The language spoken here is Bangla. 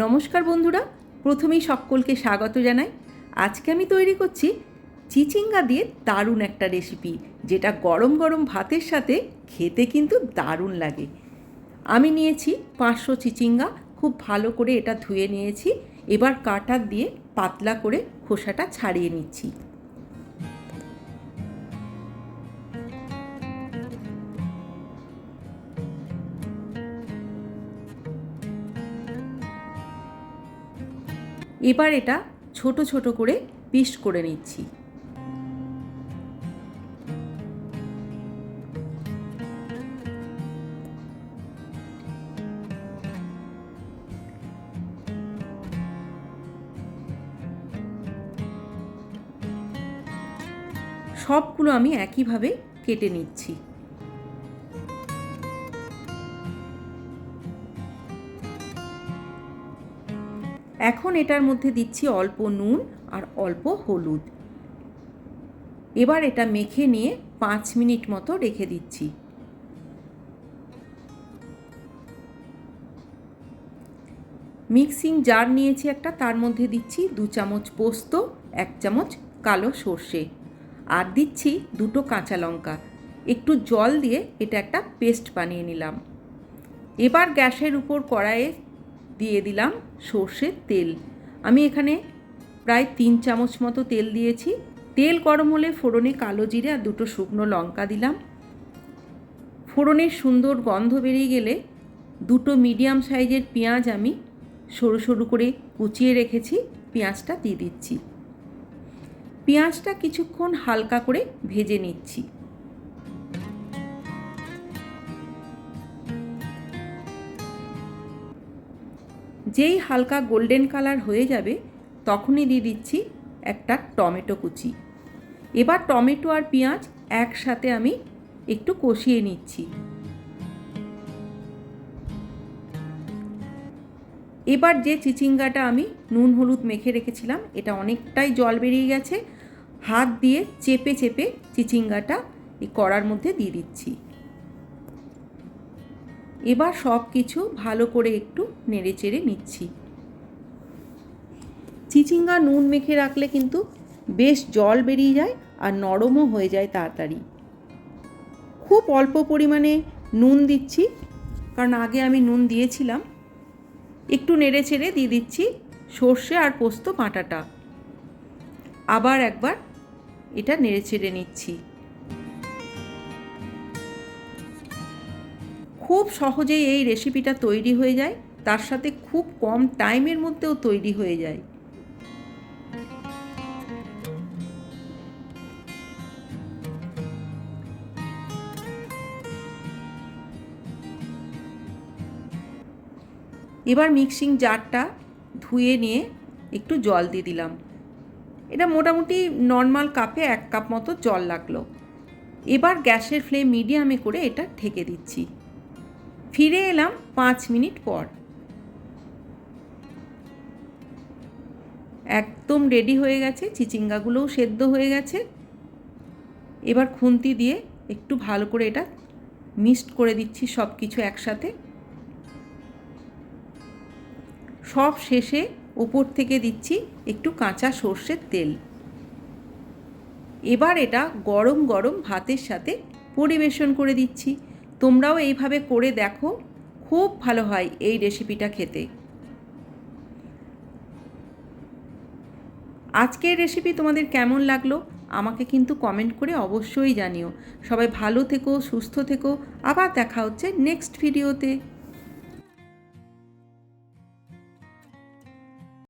নমস্কার বন্ধুরা, প্রথমেই সকলকে স্বাগত জানাই। আজকে আমি তৈরি করছি চিচিঙ্গা দিয়ে দারুণ একটা রেসিপি যেটা গরম গরম ভাতের সাথে খেতে কিন্তু দারুণ লাগে। আমি নিয়েছি পাঁচশো চিচিঙ্গা, খুব ভালো করে এটা ধুয়ে নিয়েছি। এবার কাটার দিয়ে পাতলা করে খোসাটা ছাড়িয়ে নিচ্ছি। এবার এটা ছোট ছোট করে পিস করে নিচ্ছি। সবগুলো আমি একইভাবে কেটে নিচ্ছি। এখন এটার মধ্যে দিচ্ছি অল্প নুন আর অল্প হলুদ। এবার এটা মেখে নিয়ে পাঁচ মিনিট মতো রেখে দিচ্ছি। মিক্সিং জার নিয়েছি একটা, তার মধ্যে দিচ্ছি দু চামচ পোস্ত, এক চামচ কালো সর্ষে আর দিচ্ছি দুটো কাঁচা লঙ্কা। একটু জল দিয়ে এটা একটা পেস্ট বানিয়ে নিলাম। এবার গ্যাসের উপর কড়াইয়ে দিয়ে দিলাম সর্ষের তেল। আমি এখানে প্রায় তিন চামচ মতো তেল দিয়েছি। তেল গরম হলে ফোড়নে কালো জিরে আর দুটো শুকনো লঙ্কা দিলাম। ফোড়নের সুন্দর গন্ধ বেরিয়ে গেলে দুটো মিডিয়াম সাইজের পেঁয়াজ আমি সরু সরু করে কুচিয়ে রেখেছি, পেঁয়াজটা দিয়ে দিচ্ছি। পেঁয়াজটা কিছুক্ষণ হালকা করে ভেজে নিচ্ছি। যেই হালকা গোল্ডেন কালার হয়ে যাবে, তখনই দিয়ে দিচ্ছি একটা টমেটো কুচি। এবার টমেটো আর পেঁয়াজ একসাথে আমি একটু কষিয়ে নিচ্ছি। এবার যে চিচিঙ্গাটা আমি নুন হলুদ মেখে রেখেছিলাম, এটা অনেকটাই জল বেরিয়ে গেছে, হাত দিয়ে চেপে চেপে চিচিঙ্গাটা এই কড়ার মধ্যে দিয়ে দিচ্ছি। এবার সব কিছু ভালো করে একটু নেড়ে চেড়ে নিচ্ছি। চিচিঙ্গা নুন মেখে রাখলে কিন্তু বেশ জল বেরিয়ে যায় আর নরমও হয়ে যায় তাড়াতাড়ি। খুব অল্প পরিমাণে নুন দিচ্ছি, কারণ আগে আমি নুন দিয়েছিলাম। একটু নেড়ে চেড়ে দিয়ে দিচ্ছি সর্ষে আর পোস্ত বাটাটা। আবার একবার এটা নেড়ে চেড়ে নিচ্ছি। খুব সহজেই এই রেসিপিটা তৈরি হয়ে যায়। তার সাথে খুব কম টাইমের মধ্যেও তৈরি হয়ে যায়। এবার মিক্সিং জারটা ধুয়ে নিয়ে একটু জল দিয়ে দিলাম। এটা মোটামুটি নর্মাল কাপে এক কাপ মতো জল লাগল। এবার গ্যাসের ফ্লেম মিডিয়ামে করে এটা ঢেকে দিচ্ছি। ফিরে এলাম পাঁচ মিনিট পর। একদম রেডি হয়ে গেছে, চিচিঙ্গাগুলোও সেদ্ধ হয়ে গেছে। এবার খুন্তি দিয়ে একটু ভালো করে এটা মিক্সড করে দিচ্ছি সব কিছু একসাথে। সব শেষে ওপর থেকে দিচ্ছি একটু কাঁচা সর্ষের তেল। এবার এটা গরম গরম ভাতের সাথে পরিবেশন করে দিচ্ছি। তোমরাও এইভাবে করে দেখো, খুব ভালো হয় এই রেসিপিটা খেতে। আজকের রেসিপি তোমাদের কেমন লাগল, আমাকে কিন্তু কমেন্ট করে অবশ্যই জানিও। সবাই ভালো থেকো, সুস্থ থেকো, আবার দেখা হচ্ছে নেক্সট ভিডিওতে